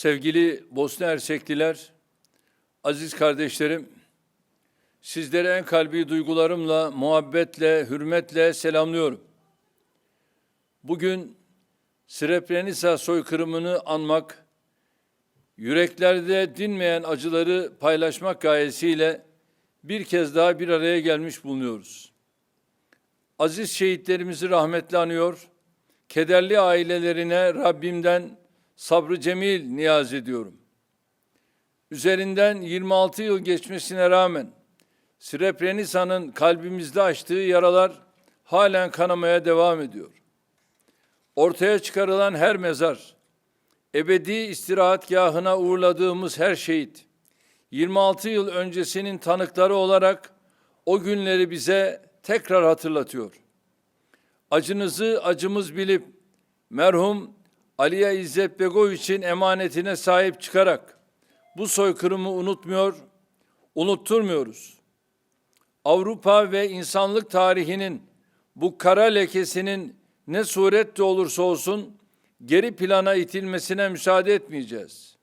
Sevgili Bosna Hersekliler, aziz kardeşlerim, sizlere en kalbi duygularımla, muhabbetle, hürmetle selamlıyorum. Bugün Srebrenica soykırımını anmak, yüreklerde dinmeyen acıları paylaşmak gayesiyle bir kez daha bir araya gelmiş bulunuyoruz. Aziz şehitlerimizi rahmetle anıyor, kederli ailelerine Rabbimden sabrı cemil niyaz ediyorum. Üzerinden 26 yıl geçmesine rağmen Srebrenica'nın kalbimizde açtığı yaralar halen kanamaya devam ediyor. Ortaya çıkarılan her mezar, ebedi istirahatgahına uğurladığımız her şehit, 26 yıl öncesinin tanıkları olarak o günleri bize tekrar hatırlatıyor. Acınızı acımız bilip merhum Aliye İzzet Begoviç'in emanetine sahip çıkarak bu soykırımı unutmuyor, unutturmuyoruz. Avrupa ve insanlık tarihinin bu kara lekesinin ne surette olursa olsun geri plana itilmesine müsaade etmeyeceğiz.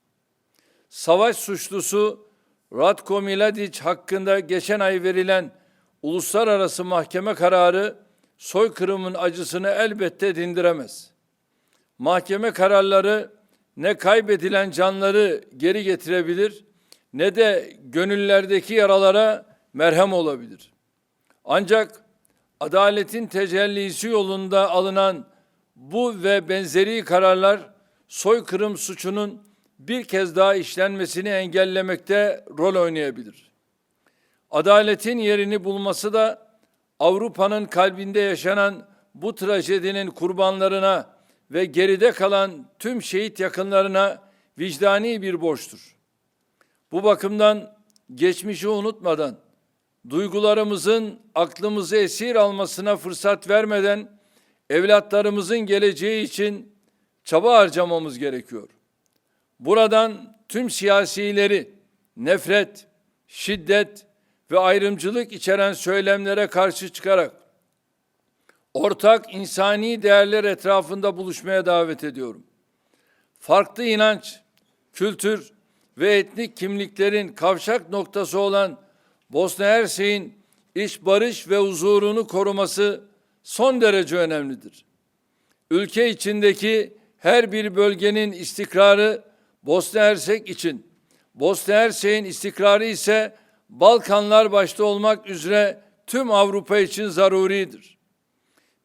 Savaş suçlusu Ratko Mladic hakkında geçen ay verilen uluslararası mahkeme kararı soykırımın acısını elbette dindiremez. Mahkeme kararları ne kaybedilen canları geri getirebilir ne de gönüllerdeki yaralara merhem olabilir. Ancak adaletin tecellisi yolunda alınan bu ve benzeri kararlar soykırım suçunun bir kez daha işlenmesini engellemekte rol oynayabilir. Adaletin yerini bulması da Avrupa'nın kalbinde yaşanan bu trajedinin kurbanlarına ve geride kalan tüm şehit yakınlarına vicdani bir borçtur. Bu bakımdan geçmişi unutmadan, duygularımızın aklımızı esir almasına fırsat vermeden evlatlarımızın geleceği için çaba harcamamız gerekiyor. Buradan tüm siyasileri nefret, şiddet ve ayrımcılık içeren söylemlere karşı çıkarak ortak insani değerler etrafında buluşmaya davet ediyorum. Farklı inanç, kültür ve etnik kimliklerin kavşak noktası olan Bosna Hersek'in iç barış ve huzurunu koruması son derece önemlidir. Ülke içindeki her bir bölgenin istikrarı Bosna Hersek için, Bosna Hersek'in istikrarı ise Balkanlar başta olmak üzere tüm Avrupa için zaruridir.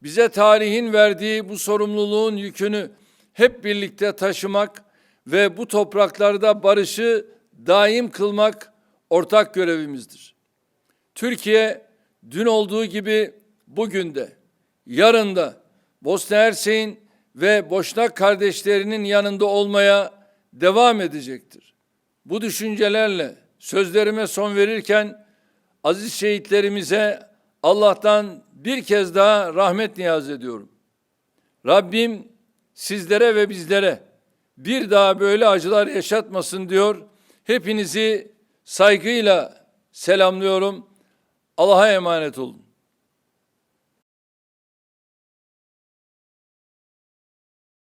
Bize tarihin verdiği bu sorumluluğun yükünü hep birlikte taşımak ve bu topraklarda barışı daim kılmak ortak görevimizdir. Türkiye dün olduğu gibi bugün de, yarın da Bosna Hersek'in ve Boşnak kardeşlerinin yanında olmaya devam edecektir. Bu düşüncelerle sözlerime son verirken aziz şehitlerimize Allah'tan bir kez daha rahmet niyaz ediyorum. Rabbim sizlere ve bizlere bir daha böyle acılar yaşatmasın diyor. Hepinizi saygıyla selamlıyorum. Allah'a emanet olun.